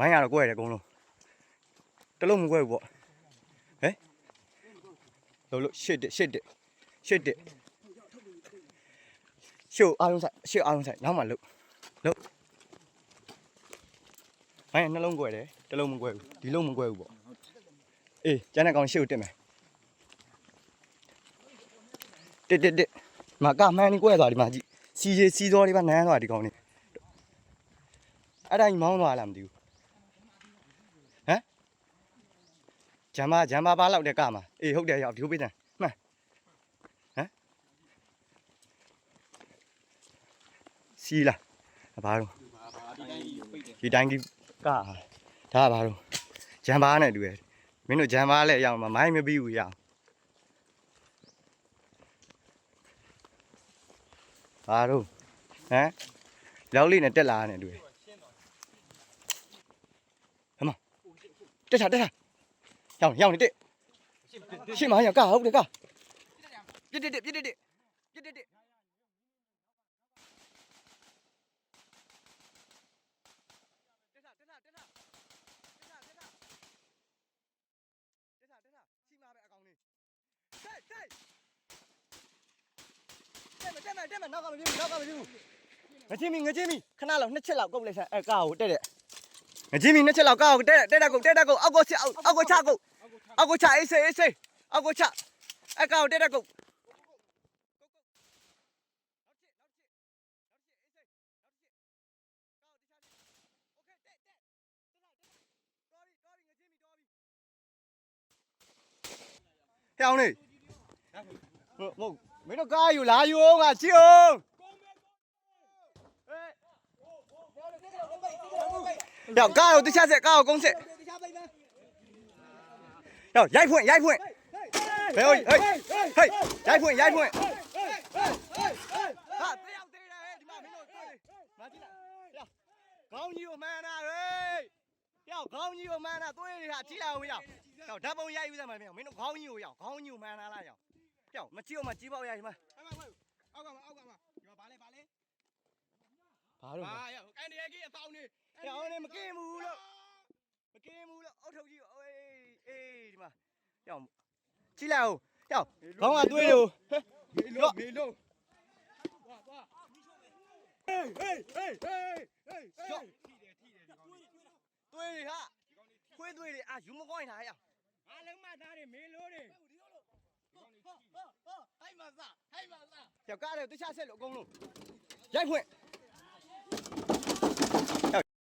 မိုင်းရတော့ကွဲတယ်အကုန်လုံးတလုံးမကွဲဘူးပေါ့ဟဲ့လို့လို့ရှစ်တစ်ရှစ်တစ်ရှစ်တစ်ရှုပ်အားလုံးဆိုင်ရှစ်အားလုံးဆိုင်နောက်မှလုတ်လုတ်မိုင်းကနှလုံးကွဲတယ်တလုံးမကွဲဘူးဒီလုံးမကွဲဘူးပေါ့အေးကျန်တဲ့ကောင်ရှစ်ကိုတက်မယ်တစ်တစ်တစ်မကမှန်းနေကွဲသွားဒီမှာကြည့်စီကြီးစီသောတွေပါနန်းသွားဒီကောင်နေအဲ့ဒါကြီးမောင်းသွားလားမသိဘူး ဂျမ်ဘာဂျမ်ဘာပါလောက်တဲ့ကမှာအေးဟုတ်တယ်ရောက်ဒီဟုတ်ပေးတယ်မှန်ဟမ်စီလာဘာလို့ဒီတိုင်းကြီးကဒါကဘာလို့ဂျမ်ဘာနဲ့တူရယ်မင်းတို့ဂျမ်ဘာလည်းရောက်မှာမိုင်းမပြီးဘူးရအောင်ဘာလို့ဟမ်လောက်လေးနဲ့တက်လာတယ်တူရယ်ဟမတက်တာတက်တာ ရောက်ရောက်နေတက်ရှင်းမရကဟုတ်တယ်ကပြစ်တက်တက်ပြစ်တက်တက်ပြစ်တက်တက်တက်တာတက်တာတက်တာတက်တာတက်တာတက်တာတက်တာရှိမှာပဲအကောင်လေးတက်တက်တက်မတက်မတက်မနောက်ကမပြေဘူးနောက်ကမပြေဘူးငချင်းမီငချင်းမီခဏလောက်နှစ်ချက်လောက်ကုတ်လိုက်စမ်းအဲကာကိုတက်တဲ့ငချင်းမီနှစ်ချက်လောက်ကာကိုတက်တက်တက်ကုတ်တက်တက်ကုတ်အောက်ကိုချအောက်အောက်ကိုချကုတ် အောက်ကိုချအေးစေးအေးစေးအောက်ကိုချအကောင်တက်တက်ကုတ်ဟဲ့အောင်လေးဟုတ်ဟုတ် မင်းတို့ကားယူလာယူအောင်ငါချီအောင်ရောက်ကားကိုတခြားဆက်ကားကိုကုန်းဆက်ရောက်ရိုက်ဖွင့်ရိုက်ဖွင့်ဘယ်ဟိုဟေးဟေးရိုက်ဖွင့်ရိုက်ဖွင့်ဟာတယောက်သေးတယ်ဟဲ့ဒီမှာမင်းတို့တွေ့မာကြည့်လိုက်ရောက်ခေါင်းကြီးကိုမှန်တာဟေးရောက်ခေါင်းကြီးကိုမှ န်တာသွေးတွေဟာကြည့်လိုက်အောင်ရောက်ရောက်ဓာတ်ပုံရိုက်ယူစမ်းပါမင်းတို့မင်းတို့ခေါင်းကြီးကိုရောက်ခေါင်းကြီးကိုမှန်တာလားရောက်ရောက်မကြည့်အောင်မကြည့်ပေါ့ရိုက်ဒီမှာအောက်ကမှာအောက်ကမှာဒီမှာဗာလဲဗာလဲဘာလို့ဗာလဲရကန်တရကြီးအဆောင်နေရောက်အောင်နေမကင်းဘူးလို့မကင်းဘူးလို့အုတ်ထုတ်ကြီးအေးအေးဒီမှာရောက်ကြည့်လိုက်အောင်ရောက်ခေါင်းကသွေးလို့မေလို့မေလို့ဝါဝါဟေးဟေးဟေးဟေးဟေးဟေးထိတယ်ထိတယ်ဒီကောင်လေးသွေးတွေဟာခွေးသွေးတွေအာယူမကောင်းတာရောက်ငါလုံးမသားတယ်မေလို့တယ်ယောက်ကားတယ်တခြားဆက်လို့အကုန်လုံးရိုက်ဖွင့်